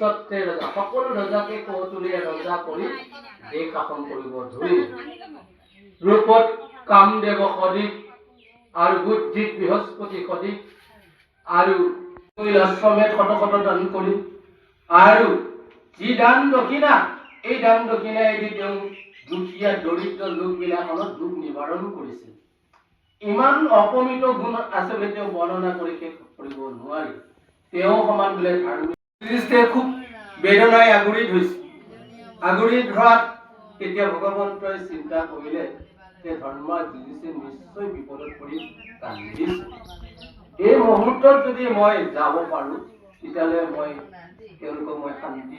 ছত্ৰে ৰজা সকলো ৰজাকে কৌতুলীয়া ৰজা কৰি দেশ শাসন কৰিব ধৰিলে ৰূপত কামদেৱ সদৃশ আৰু বুদ্ধিত বৃহস্পতি সদৃশ আৰু অশ্বমেধ শত শত দান কৰি আৰু যি দান দক্ষিণা, এই দান দক্ষিণাইদি তেওঁ দুখীয়া দৰিদ্ৰ লোকবিলাকত দুখ নিবাৰণ কৰিছিল ইমান অপমিত গুণ বুলি তেওঁ বৰ্ণনা কৰি শেষ কৰিব নোৱাৰি। তেওঁ সমান বোলে খুব বেদনাই আগুৰি ধৰিছে। আগুৰি ধৰাত তেতিয়া ভগৱন্তই চিন্তা কৰিলে যে ধৰ্ম যুধিষ্ঠিৰ নিশ্চয় বিপদত পৰি কান্দিছে। এই মুহূৰ্তত যদি মই যাব পাৰো তেতিয়াহ'লে মই তেওঁলোকক মই শান্তি